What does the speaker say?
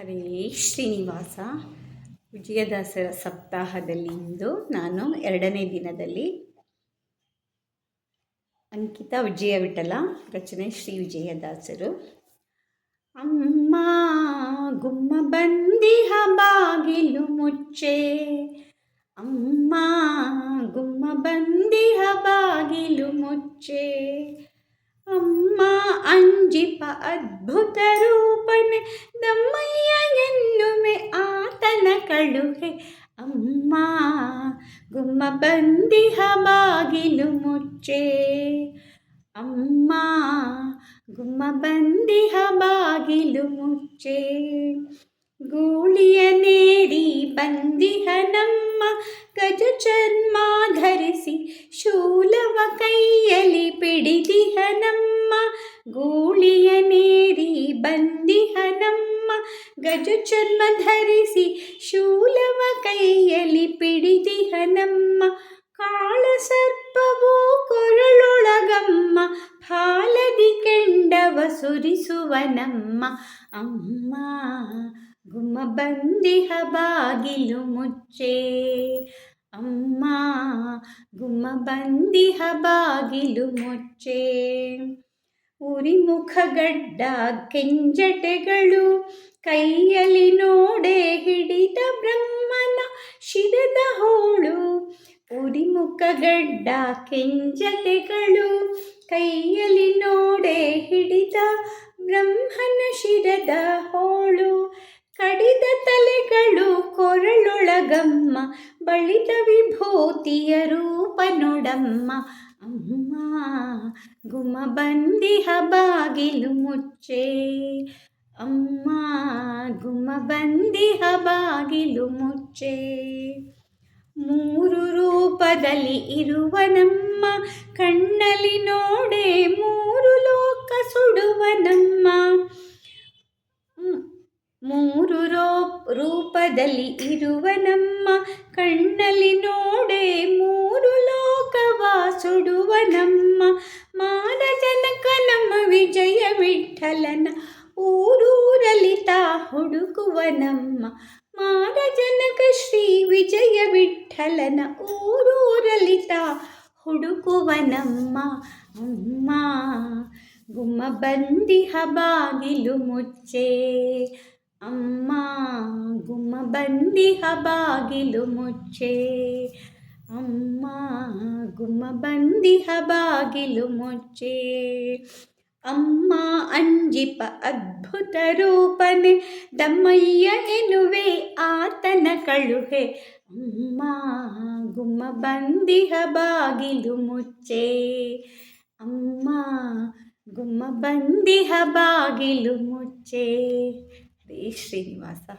ಹರೇ ಶ್ರೀನಿವಾಸ. ವಿಜಯದಾಸರ ಸಪ್ತಾಹದಲ್ಲಿ ಇಂದು ನಾನು ಎರಡನೇ ದಿನದಲ್ಲಿ ಅಂಕಿತ ವಿಜಯ ವಿಠಲ, ರಚನೆ ಶ್ರೀ ವಿಜಯದಾಸರು. ಅಮ್ಮ, ಗುಮ್ಮ ಬಂದಿಹ ಬಾಗಿಲು ಮುಚ್ಚೆ. ಅಮ್ಮ, ಗುಮ್ಮ ಬಂದಿಹ ಬಾಗಿಲು ಮುಚ್ಚೆ. ಅಮ್ಮ ಅಂಜಿಪ ಅದ್ಭುತ ರೂಪನೆ ದಮ್ಮಯ್ಯ ಎನ್ನುವೆ ಆತನ ಕಳುಹೆ ಅಮ್ಮ ಗುಮ್ಮ ಬಂದಿಹ ಬಾಗಿಲು ಮುಚ್ಚೆ ಅಮ್ಮ ಗುಮ್ಮ ಬಂದಿಹ ಬಾಗಿಲು ಮುಚ್ಚೆ ಗೂಳಿಯ ನೇರಿ ಬಂದಿಹ ನಮ್ಮ ಗಜ ಚರ್ಮ ಧರಿಸಿ ಶೂಲವ ಕೈಯಲ್ಲಿ ಪಿಡಿದಿಹ ನಮ್ಮ ಗೂಳಿಯ ನೇರಿ ಬಂದಿಹ ನಮ್ಮ ಗಜ ಚರ್ಮ ಧರಿಸಿ ಶೂಲವ ಕೈಯಲ್ಲಿ ಪಿಡಿದಿಹ ನಮ್ಮ ಕಾಳ ಸರ್ಪವು ಕೊರಳೊಳಗಮ್ಮ ಫಾಲದಿ ಕೆಂಡವ ಸುರಿಸುವ ನಮ್ಮ ಅಮ್ಮ ಗುಮ್ಮ ಬಂದಿಹ ಬಾಗಿಲು ಮುಚ್ಚೆ ಅಮ್ಮ, ಗುಮ್ಮ ಬಂದಿಹ ಬಾಗಿಲು ಮೊಚ್ಚೆ. ಉರಿಮುಖಗಡ್ಡ ಕೆಂಜಟೆಗಳು ಕೈಯಲ್ಲಿ ನೋಡೆ ಹಿಡಿದ ಬ್ರಹ್ಮನ ಶಿರದ ಹೋಳು. ಉರಿಮುಖಗಡ್ಡ ಕೆಂಜಟೆಗಳು ಕೈಯಲ್ಲಿ ನೋಡೆ ಹಿಡಿದ ಬ್ರಹ್ಮನ ಶಿರದ ಹೋಳು. ಕಡಿದ ತಲೆಗಳು ಕೊರಳೊಳಗಮ್ಮ ಬಳಿದ ವಿಭೂತಿಯ ರೂಪ ನೋಡಮ್ಮ ಅಮ್ಮ ಗುಮ ಬಂದಿಹ ಬಾಗಿಲು ಮುಚ್ಚೆ ಅಮ್ಮ ಗುಮ ಬಂದಿಹ ಬಾಗಿಲು ಮುಚ್ಚೆ ಮೂರು ರೂಪದಲ್ಲಿ ಇರುವ ನಮ್ಮ ಕಣ್ಣಲ್ಲಿ ನೋಡೆ ಮೂರು ರೂಪದಲ್ಲಿ ಇರುವ ನಮ್ಮ ಕಣ್ಣಲ್ಲಿ ನೋಡೆ ಮೂರು ಲೋಕವ ಸುಡುವ ನಮ್ಮ ಮಾನ ಜನಕ ನಮ್ಮ ವಿಜಯ ವಿಠಲನ ಊರೂರಲ್ಲಿ ತಾ ಹುಡುಕುವ ನಮ್ಮ ಮಾನ ಜನಕ ಶ್ರೀ ವಿಜಯ ವಿಠಲನ ಊರೂರಲ್ಲಿ ತಾ ಹುಡುಕುವ ನಮ್ಮ ಅಮ್ಮ ಗುಮ್ಮ ಬಂದಿಹ ಬಾಗಿಲು ಮುಚ್ಚೆ ಅಮ್ಮ ಗುಮ್ಮ ಬಂದಿಹ ಬಾಗಿಲು ಮುಚ್ಚೆ ಅಮ್ಮ ಗುಮ್ಮ ಬಂದಿಹ ಬಾಗಿಲು ಮುಚ್ಚೆ ಅಮ್ಮ ಅಂಜಿಪ ಅದ್ಭುತ ರೂಪನೆ ದಮ್ಮಯ್ಯ ಎನ್ನುವೆ ಆತನ ಕಳುಹೆ ಅಮ್ಮ ಗುಮ್ಮ ಬಂದಿಹ ಬಾಗಿಲು ಮುಚ್ಚೆ ಅಮ್ಮ ಗುಮ್ಮ ಬಂದಿಹ ಬಾಗಿಲು ಮುಚ್ಚೆ શ્રીનિવાસા